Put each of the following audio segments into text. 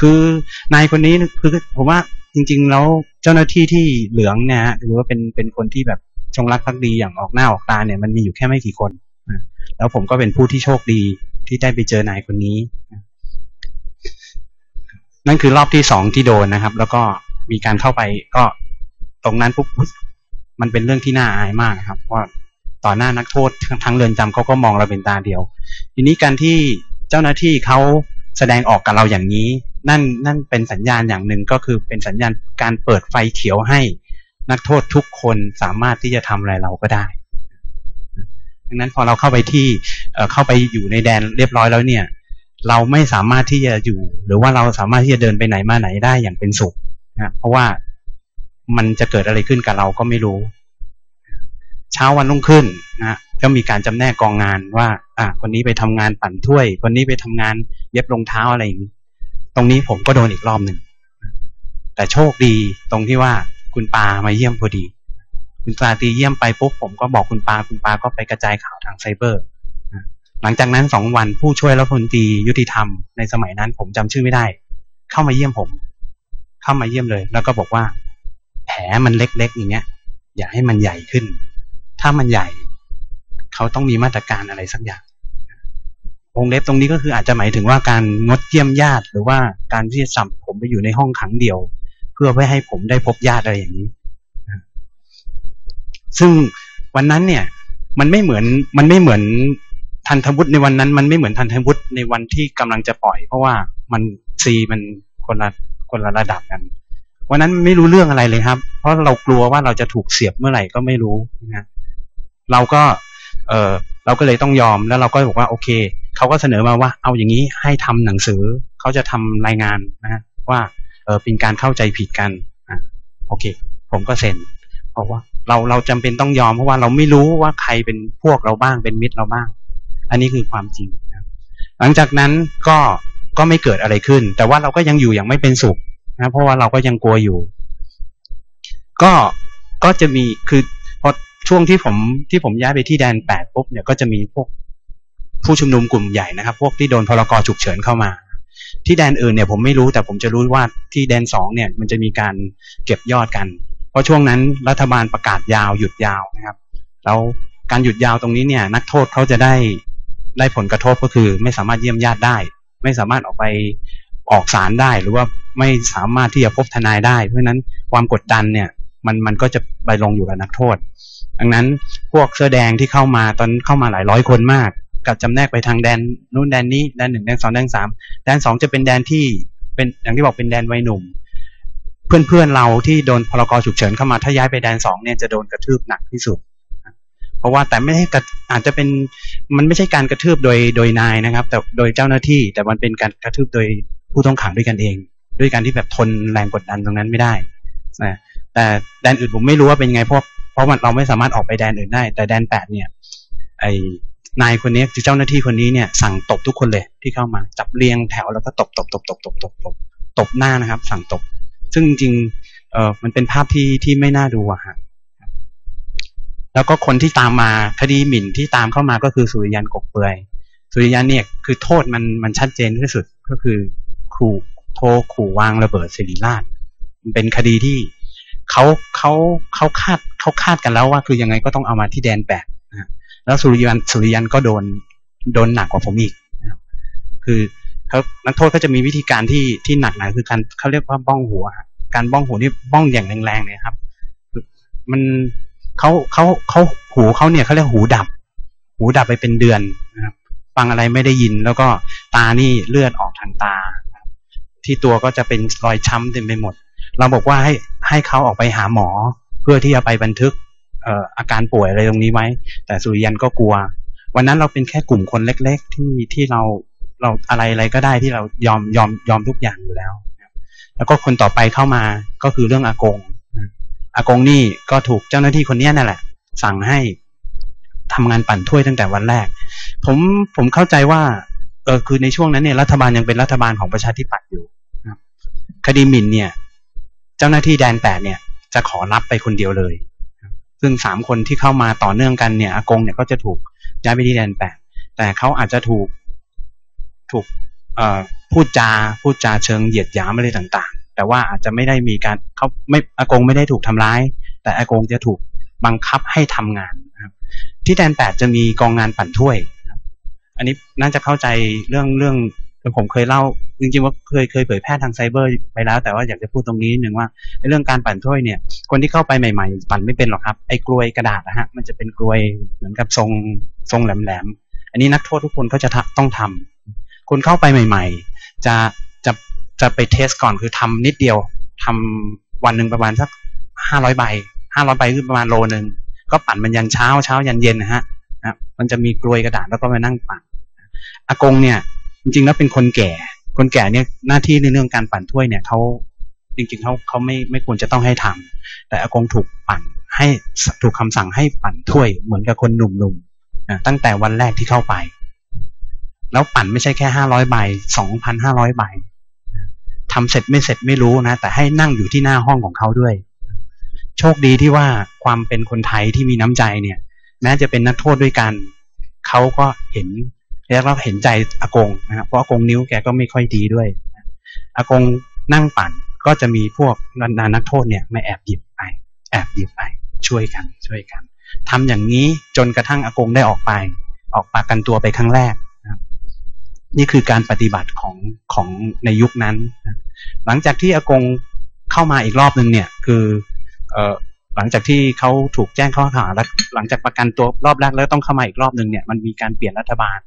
คือนายคนนี้คือผมว่าจริง ๆ แล้วเจ้าหน้าที่ที่เหลืองเนี่ยหรือว่าเป็นเป็นคนที่แบบจงรักภักดีอย่างออกหน้าออกตาเนี่ยมันมีอยู่แค่ไม่กี่คนแล้วผมก็เป็นผู้ที่โชคดีที่ได้ไปเจอนายคนนี้ นั่นคือรอบที่สองที่โดนนะครับ แล้วก็มีการเข้าไปก็ตรงนั้นปุ๊บมันเป็นเรื่องที่น่าอายมากครับว่าต่อหน้านักโทษทั้งเรือนจำเขาก็มองเราเป็นตาเดียว ทีนี้การที่เจ้าหน้าที่เขาแสดงออกกับเราอย่างนี้ นั่นนั่นเป็นสัญญาณอย่างหนึ่งก็คือเป็นสัญญาณการเปิดไฟเขียวให้นักโทษทุกคนสามารถที่จะทำอะไรเราก็ได้ดังนั้นพอเราเข้าไปที่เข้าไปอยู่ในแดนเรียบร้อยแล้วเนี่ย เราไม่สามารถที่จะอยู่ หรือว่าเราสามารถที่จะเดินไปไหนมาไหนได้อย่างเป็นสุขนะเพราะว่ามันจะเกิดอะไรขึ้นกับเราก็ไม่รู้ เช้าวันรุ่งขึ้นนะก็มีการจำแนกกองงานว่า อะคนนี้ไปทำงานปั่นถ้วย คนนี้ไปทำงานเย็บรองเท้าอะไรอย่างนี้ ตรงนี้ผมก็โดนอีกรอบหนึ่ง แต่โชคดีตรงที่ว่าคุณปามาเยี่ยมพอดี คุณปาตีเยี่ยมไปปุ๊บผมก็บอกคุณปาคุณปาก็ไปกระจายข่าวทางไซเบอร์หลังจากนั้นสองวันผู้ช่วยรัฐมนตรียุติธรรมในสมัยนั้นผมจำชื่อไม่ได้ เข้ามาเยี่ยมผม เข้ามาเยี่ยมเลย แล้วก็บอกว่า แผลมันเล็กๆอย่างเงี้ย อย่าให้มันใหญ่ขึ้น ถ้ามันใหญ่ เขาต้องมีมาตรการอะไรสักอย่าง วงเล็บตรงนี้ก็คืออาจจะหมายถึงว่าการงดเยี่ยมญาติ หรือว่าการที่จะสัมผมไปอยู่ในห้องขังเดียว เพื่อไม่ให้ผมได้พบญาติอะไรอย่างนี้ ซึ่งวันนั้นเนี่ย มันไม่เหมือนมันไม่เหมือนทันทวุฒิในวันนั้น มันไม่เหมือนทันทวุฒิในวันที่กำลังจะปล่อย เพราะว่ามันซีมันคนละคนละระดับกันวันนั้นไม่รู้เรื่องอะไรเลยครับ เพราะเรากลัวว่าเราจะถูกเสียบเมื่อไหร่ก็ไม่รู้นะเราก็ เออเราก็เลยต้องยอมแล้วเราก็บอกว่าโอเคเขาก็เสนอมาว่าเอาอย่างนี้ให้ทำหนังสือเขาจะทำรายงานนะว่าอเป็นการเข้าใจผิดกันอะโอเค ผมก็เซ็นเพราะว่าเราเราจำเป็นต้องยอมเพราะว่าเราไม่รู้ว่าใครเป็นพวกเราบ้างเป็นมิตรเราบ้าง อันนี้คือความจริงนะหลังจากนั้นก็ก็ไม่เกิดอะไรขึ้น แต่ว่าเราก็ยังอยู่อย่างไม่เป็นสุขนะเพราะว่าเราก็ยังกลัวอยู่ ก็ก็จะมีคือพอช่วงที่ผมที่ผมย้ายไปที่แดนแปดปุ๊บเนี่ยก็จะมีพวก ผู้ชุมนุมกลุ่มใหญ่นะครับ พวกที่โดนพลกรฉุกเฉินเข้ามา ที่แดนอื่นเนี่ยผมไม่รู้แต่ผมจะรู้ว่าที่แดนสองเนี่ยมันจะมีการเก็บยอดกัน เพราะช่วงนั้นรัฐบาลประกาศยาวหยุดยาวนะครับ แล้วการหยุดยาวตรงนี้เนี่ย นักโทษเขาจะได้ได้ผลกระทบก็คือ ไม่สามารถเยี่ยมญาติได้ ไม่สามารถออกไปออกศาลได้หรือว่าไม่สามารถที่จะพบทนายได้ เพราะนั้นความกดดันเนี่ยมันมันก็จะไปลงอยู่กับนักโทษ ดังนั้นพวกเสื้อแดงที่เข้ามาตอนเข้ามาหลายร้อยคนมาก กับจำแนกไปทางแดนนู้นแดนนี้แดนหนึ่งแดนสองแดนสามแดนสองจะเป็นแดนที่เป็นอย่างที่บอกเป็นแดนวัยหนุ่ม เพื่อนเพื่อนเราที่โดนพลกรฉุกเฉินเข้ามาถ้าย้ายไปแดนสองเนี่ยจะโดนกระทืบหนักที่สุดเพราะว่าแต่ไม่ใช่อาจจะเป็นมันไม่ใช่การกระทืบโดยโดยนายนะครับ แต่โดยเจ้าหน้าที่แต่มันเป็นการกระทืบโดยผู้ต้องขังด้วยกันเอง ด้วยการที่แบบทนแรงกดดันตรงนั้นไม่ได้นะแต่แดนอื่นผมไม่รู้ว่าเป็นไงเพราะเพราะมันเราไม่สามารถออกไปแดนอื่นได้ แต่แดนแปดเนี่ย ไอ นายคนนี้คือเจ้าหน้าที่คนนี้เนี่ยสั่งตบทุกคนเลยที่เข้ามาจับเรียงแถวแล้วก็ตบตบตบตบตบตบตบตบหน้านะครับ สั่งตบ ซึ่งจริงเออมันเป็นภาพที่ที่ไม่น่าดูอะฮะแล้วก็คนที่ตามมาคดีหมิ่นที่ตามเข้ามาก็คือสุริยันกบเปือยสุริยันเนี่ยคือโทษมันมันชัดเจนที่สุดก็คือขู่โทรขู่วางระเบิดศิริราชมันเป็นคดีที่เขาเขาเขาคาดเขาคาดกันแล้วว่า คือยังไงก็ต้องเอามาที่แดนแปด แล้วสุริยันสุริยันก็โดนโดนหนักกว่าผมอีกคือเขานักโทษก็จะมีวิธีการที่ที่หนักหนาคือการเขาเรียกว่าบ้องหัว การบ้องหัวนี่บ้องอย่างแรงๆเลยครับ มันเขาเขาเขาหูเขาเนี่ยเขาเรียกหูดับ หูดับไปเป็นเดือนนะครับฟังอะไรไม่ได้ยินแล้วก็ตานี่เลือดออกทางตา ที่ตัวก็จะเป็นรอยช้ำเต็มไปหมด เราบอกว่าให้ให้เขาออกไปหาหมอเพื่อที่จะไปบันทึก อาการป่วยอะไรตรงนี้ไว้แต่สุริยันก็กลัว วันนั้นเราเป็นแค่กลุ่มคนเล็ก ๆ ที่ที่เราเราอะไรอะไรก็ได้ที่เรายอมยอมยอมทุกอย่างอยู่แล้วแล้วก็คนต่อไปเข้ามาก็คือเรื่องอากงอากงนี่ก็ถูกเจ้าหน้าที่คนนี้นั่นแหละ สั่งให้ทำงานปั่นถ้วยตั้งแต่วันแรก ผมผมเข้าใจว่าเออคือในช่วงนั้นเนี่ยรัฐบาลยังเป็นรัฐบาลของประชาธิปัตย์อยู่คดีหมิ่นเนี่ย เจ้าหน้าที่แดนแปดเนี่ย จะขอรับไปคนเดียวเลย ซึ่งสามคนที่เข้ามาต่อเนื่องกันเนี่ยอากงเนี่ยก็จะถูกย้ายไปที่แดนแปดแต่เขาอาจจะถูกถูกพูดจาพูดจาเชิงเหยียดหยามอะไรต่างๆ แต่ว่าอาจจะไม่ได้มีการเขาไม่อากงไม่ได้ถูกทำร้าย แต่อากงจะถูกบังคับให้ทำงานนะครับที่แดนแปดจะมีกองงานปั่นถ้วยอันนี้น่าจะเข้าใจเรื่องเรื่อง ผมเคยเล่าจริงๆว่าเคยเคยเผยแพร่ทางไซเบอร์ไปแล้ว แต่ว่าอยากจะพูดตรงนี้หนึ่งว่าเรื่องการปั่นถ้วยเนี่ย คนที่เข้าไปใหม่ ๆ ปั่นไม่เป็นหรอกครับไอ้กลวยกระดาษนะฮะมันจะเป็นกลวยเหมือนกับทรงทรงแหลมๆอันนี้นักโทษทุกคนก็จะต้องทำคนเข้าไปใหม่ ๆ จะจะจะไปเทสก่อนคือทำนิดเดียวทำวันหนึ่งประมาณสักห้าร้อยใบห้าร้อยใบคือประมาณโลหนึ่งก็ปั่นมันยันเช้าเช้ายันเย็นนะฮะนะมันจะมีกลวยกระดาษแล้วก็มานั่งปั่นอากงเนี่ย จริงๆแล้วเป็นคนแก่ คนแก่เนี่ยหน้าที่ในเรื่องการปั่นถ้วยเนี่ยเขาจริงๆเขาเขาไม่ไม่ควรจะต้องให้ทำแต่อากงถูกปั่นให้ถูกคำสั่งให้ปั่นถ้วยเหมือนกับคนหนุ่มๆนะตั้งแต่วันแรกที่เข้าไป แล้วปั่นไม่ใช่แค่ห้าร้อยใบสองพันห้าร้อยใบทำเสร็จไม่เสร็จไม่รู้นะแต่ให้นั่งอยู่ที่หน้าห้องของเขาด้วย โชคดีที่ว่าความเป็นคนไทยที่มีน้ำใจเนี่ยแม้จะเป็นนักโทษด้วยกันเขาก็เห็น แล้วเราเห็นใจอากงนะครับเพราะอากงนิ้วแกก็ไม่ค่อยดีด้วยอากงนั่งปั่นก็จะมีพวกนานักโทษเนี่ยมาแอบหยิบไป แอบหยิบไปช่วยกันช่วยกันทำอย่างนี้จนกระทั่งอากงได้ออกไป ออกปากกันตัวไปครั้งแรกนี่คือการปฏิบัติของของในยุคนั้น หลังจากที่อากงเข้ามาอีกรอบหนึ่งเนี่ยคือเอ่อหลังจากที่เขาถูกแจ้งข้อหาแล้วหลังจากประกันตัวรอบแรกแล้วต้องเข้ามาอีกรอบหนึ่งเนี่ยมันมีการเปลี่ยนรัฐบาล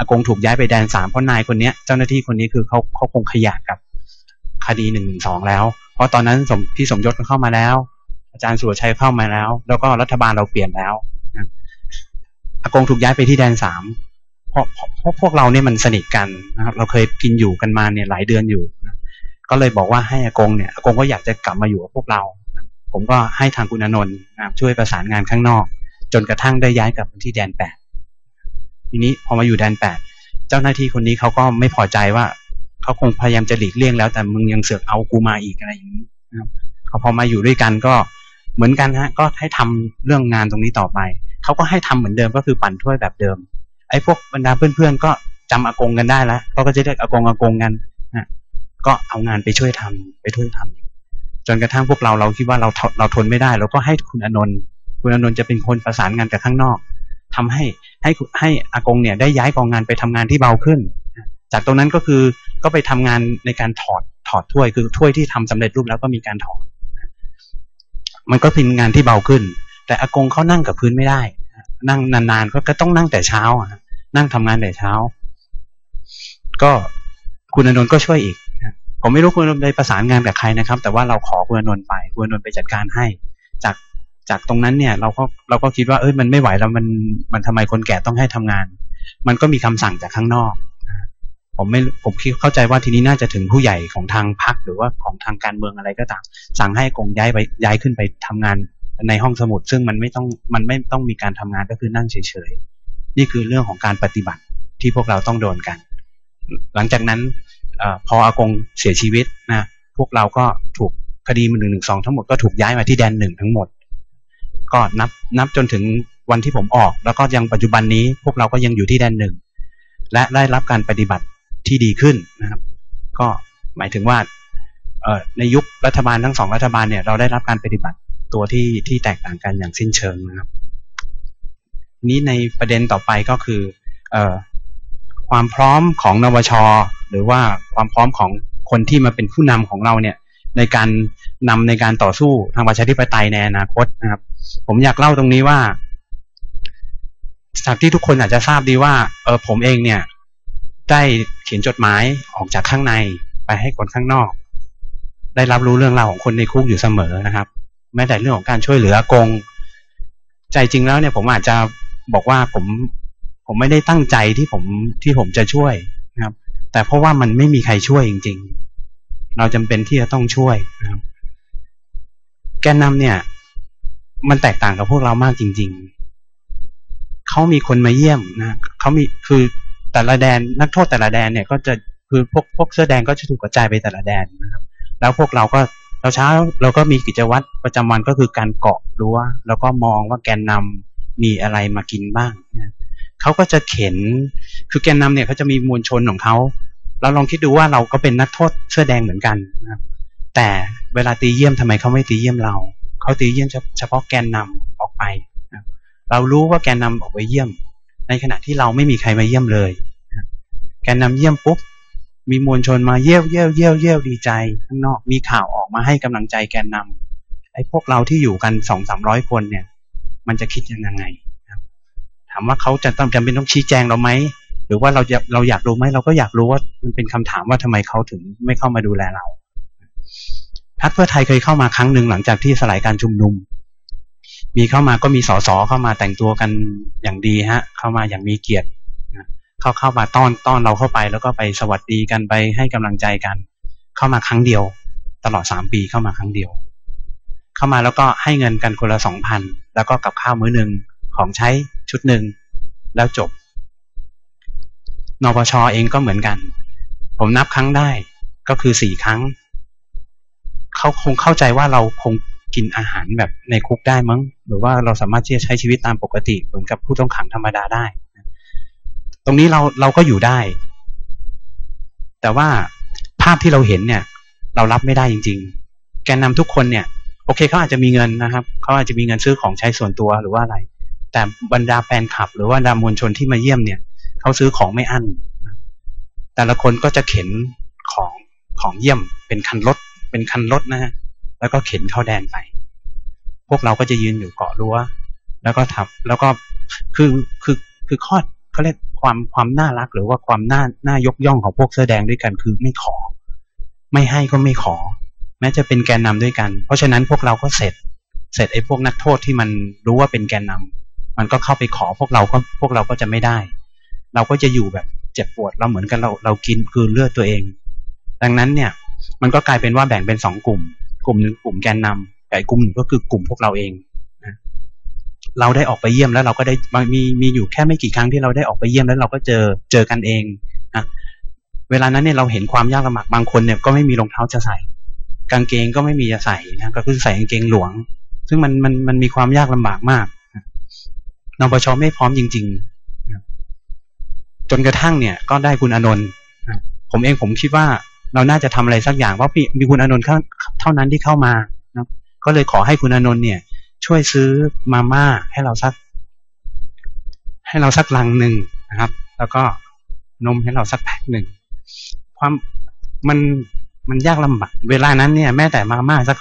อากงถูกย้ายไปแดนสามเพราะนายคนนี้เจ้าหน้าที่คนนี้คือเขาเขาคงขยะกับคดีหนึ่งสองแล้ว เพราะตอนนั้นสมพี่สมยศเข้ามาแล้ว อาจารย์สุรชัยเข้ามาแล้ว แล้วก็รัฐบาลเราเปลี่ยนแล้วอากงถูกย้ายไปที่แดนสามเพราะเพราะพวกเราเนี่ยมันสนิทกันนะครับ เราเคยกินอยู่กันมาเนี่ยหลายเดือนอยู่ก็เลยบอกว่าให้อากงเนี่ยอากงก็อยากจะกลับมาอยู่กับพวกเรา ผมก็ให้ทางคุณอนนท์ช่วยประสานงานข้างนอก จนกระทั่งได้ย้ายกลับมาที่แดนแปด ทีนี้พอมาอยู่แดนแปดเจ้าหน้าที่คนนี้เขาก็ไม่พอใจว่าเขาคงพยายามจะหลีกเลี่ยงแล้ว แต่มึงยังเสือกเอากูมาอีกอะไรอย่างนี้นะครับเขาพอมาอยู่ด้วยกันก็เหมือนกันฮะ ก็ให้ทำเรื่องงานตรงนี้ต่อไปเขาก็ให้ทำเหมือนเดิมก็คือปั่นถ้วยแบบเดิม ไอ้พวกบรรดาเพื่อนๆก็จำอากงกันได้แล้วเขาก็จะเรียกอากงอากงกันนะก็เอางานไปช่วยทำไปช่วยทำจนกระทั่งพวกเราเราคิดว่าเราเราทนไม่ได้เราก็ให้คุณอนนท์คุณอนนท์จะเป็นคนประสานงานกับข้างนอกทำให้ ให้ให้อากงเนี่ยได้ย้ายกองงานไปทำงานที่เบาขึ้น จากตรงนั้นก็คือก็ไปทำงานในการถอดถอดถ้วยคือถ้วยที่ทำสำเร็จรูปแล้วก็มีการถอด มันก็เป็นงานที่เบาขึ้น แต่อากงเขานั่งกับพื้นไม่ได้ นั่งนานๆก็ต้องนั่งแต่เช้านั่งทำงานแต่เช้า ก็คุณอนนท์ก็ช่วยอีกผมไม่รู้คุณอนนท์ไปประสานงานกับใครนะครับ แต่ว่าเราขอคุณอนนท์ไปคุณอนนท์ไปจัดการให้ จากตรงนั้นเนี่ยเราก็เราก็คิดว่าเอ้ยมันไม่ไหวแล้วมันมันทำไมคนแก่ต้องให้ทำงาน มันก็มีคำสั่งจากข้างนอก ผมไม่ผมคิดเข้าใจว่าทีนี้น่าจะถึงผู้ใหญ่ของทางพรรคหรือว่าของทางการเมืองอะไรก็ตามสั่งให้กงย้ายไปย้ายขึ้นไปทำงานในห้องสมุด ซึ่งมันไม่ต้องมันไม่ต้องมีการทำงานก็คือนั่งเฉยๆนี่คือเรื่องของการปฏิบัติที่พวกเราต้องโดนกัน หลังจากนั้นอพออากงเสียชีวิตนะพวกเราก็ถูกคดีมันหนึ่งหนึ่งสองทั้งหมดก็ถูกย้ายมาที่แดนหนึ่งทั้งหมด ก็นับนับจนถึงวันที่ผมออก แล้วก็ยังปัจจุบันนี้พวกเราก็ยังอยู่ที่แดนหนึ่งและได้รับการปฏิบัติที่ดีขึ้นนะครับ ก็หมายถึงว่าในยุครัฐบาลทั้งสองรัฐบาลเนี่ยเราได้รับการปฏิบัติตัวที่ที่แตกต่างกันอย่างสิ้นเชิงนะครับ นี้ในประเด็นต่อไปก็คืออความพร้อมของนวช หรือว่าความพร้อมของคนที่มาเป็นผู้นำของเราเนี่ย ในการนำในการต่อสู้ทางประชาธิปไตยในอนาคตนะครับ ผมอยากเล่าตรงนี้ว่าจากที่ทุกคนอาจจะทราบดีว่า เออผมเองเนี่ย ได้เขียนจดหมายออกจากข้างในไปให้คนข้างนอก ได้รับรู้เรื่องราวของคนในคุกอยู่เสมอนะครับ แม้แต่เรื่องของการช่วยเหลือกง ใจจริงแล้วเนี่ย ผมอาจจะบอกว่าผมผมไม่ได้ตั้งใจที่ผมที่ผมจะช่วยนะครับ แต่เพราะว่ามันไม่มีใครช่วยจริงๆ เราจำเป็นที่จะต้องช่วยนะครับแกนนำเนี่ย มันแตกต่างกับพวกเรามากจริง ๆ เขามีคนมาเยี่ยมนะเขามีคือแต่ละแดนนักโทษแต่ละแดนเนี่ยก็จะคือพวกพวกเสื้อแดงก็จะถูกกระจายไปแต่ละแดนนะครับ แล้วพวกเราก็เราเช้าเราก็มีกิจวัตรประจำวันก็คือการเกาะรั้วแล้วก็มองว่าแกนนำมีอะไรมากินบ้างเขาก็จะเข็นคือแกนนำเนี่ยเขาจะมีมวลชนของเขา เราลองคิดดูว่าเราก็เป็นนักโทษเสื้อแดงเหมือนกันนะครับแต่เวลาตีเยี่ยมทำไมเขาไม่ตีเยี่ยมเรา เขาตีเยี่ยมเฉพาะแกนนำออกไป เรารู้ว่าแกนนำออกไปเยี่ยม ในขณะที่เราไม่มีใครมาเยี่ยมเลย แกนนำเยี่ยมปุ๊บ มีมวลชนมาเยี่ยวเยี่ยวเยี่ยวเยี่ยวดีใจ ข้างนอกมีข่าวออกมาให้กำลังใจแกนนำไอ้พวกเราที่อยู่กันสองสามร้อยคนเนี่ย มันจะคิดยังไง ถามว่าเขาจะต้องจำเป็นต้องชี้แจงเราไหม หรือว่าเราเราอยากรู้ไหมเราก็อยากรู้ว่ามันเป็นคำถามว่าทำไมเขาถึงไม่เข้ามาดูแลเราพรรคเพื่อไทยเคยเข้ามาครั้งหนึ่งหลังจากที่สลายการชุมนุม มีเข้ามาก็มีสสเข้ามาแต่งตัวกันอย่างดีฮะ เข้ามาอย่างมีเกียรติเข้าเข้ามาต้อนต้อนเราเข้าไป แล้วก็ไปสวัสดีกันไปให้กำลังใจกัน เข้ามาครั้งเดียว ตลอดสามปีเข้ามาครั้งเดียว เข้ามาแล้วก็ให้เงินกันคนละสองพันแล้วก็กับข้าวมื้อหนึ่งของใช้ชุดหนึ่งแล้วจบ นปชอเองก็เหมือนกัน ผมนับครั้งได้ก็คือสี่ครั้ง เขาคงเข้าใจว่าเราคงกินอาหารแบบในคุกได้มั้ง หรือว่าเราสามารถที่จะใช้ชีวิตตามปกติเหมือนกับผู้ต้องขังธรรมดาได้ ตรงนี้เราเราก็อยู่ได้ แต่ว่าภาพที่เราเห็นเนี่ย เรารับไม่ได้จริง ๆ แกนนำทุกคนเนี่ย โอเคเขาอาจจะมีเงินนะครับเขาอาจจะมีเงินซื้อของใช้ส่วนตัวหรือว่าอะไร แต่บรรดาแฟนคลับ หรือว่าดามวลชนที่มาเยี่ยมเนี่ย เขาซื้อของไม่อั้น แต่ละคนก็จะเข็นของของเยี่ยมเป็นคันรถเป็นคันรถนะฮะแล้วก็เข็นเข้าแดนไป พวกเราก็จะยืนอยู่เกาะรั้ว แล้วก็ทับแล้วก็คือคือคือข้อเขาเรียกความความน่ารักหรือว่าความน่าน่ายกย่องของพวกเสื้อแดงด้วยกันคือไม่ขอ ไม่ให้ก็ไม่ขอ แม้จะเป็นแกนนำด้วยกัน เพราะฉะนั้นพวกเราก็เสร็จ เสร็จไอ้พวกนักโทษที่มันรู้ว่าเป็นแกนนำมันก็เข้าไปขอพวกเราก็พวกเราก็จะไม่ได้ เราก็จะอยู่แบบเจ็บปวดเราเหมือนกันเราเรากินคือเลือดตัวเอง ดังนั้นเนี่ย มันก็กลายเป็นว่าแบ่งเป็นสองกลุ่ม กลุ่มหนึ่งกลุ่มแกนนำแต่กลุ่มหนึ่งก็คือกลุ่มพวกเราเองนะเราได้ออกไปเยี่ยมแล้วเราก็ได้มีมีอยู่แค่ไม่กี่ครั้งที่เราได้ออกไปเยี่ยมแล้วเราก็เจอเจอกันเองนะเวลานั้นเนี่ยเราเห็นความยากลำบากบางคนเนี่ยก็ไม่มีรองเท้าจะใส่ กางเกงก็ไม่มีจะใส่นะก็คือใส่กางเกงหลวง ซึ่งมันมันมันมีความยากลำบากมากนปชไม่พร้อมจริง จนกระทั่งเนี่ยก็ได้คุณอนนท์ผมเองผมคิดว่าเราน่าจะทำอะไรสักอย่างเพราะมีคุณอนนท์เท่านั้นที่เข้ามานะก็เลยขอให้คุณอนนท์เนี่ย ช่วยซื้อมาม่าให้เราสัก ให้เราสักลังหนึ่งนะครับ แล้วก็นมให้เราสักแพ็คหนึ่งความมันมันยากลำบากเวลานั้นเนี่ยแม้แต่มาม่าสัก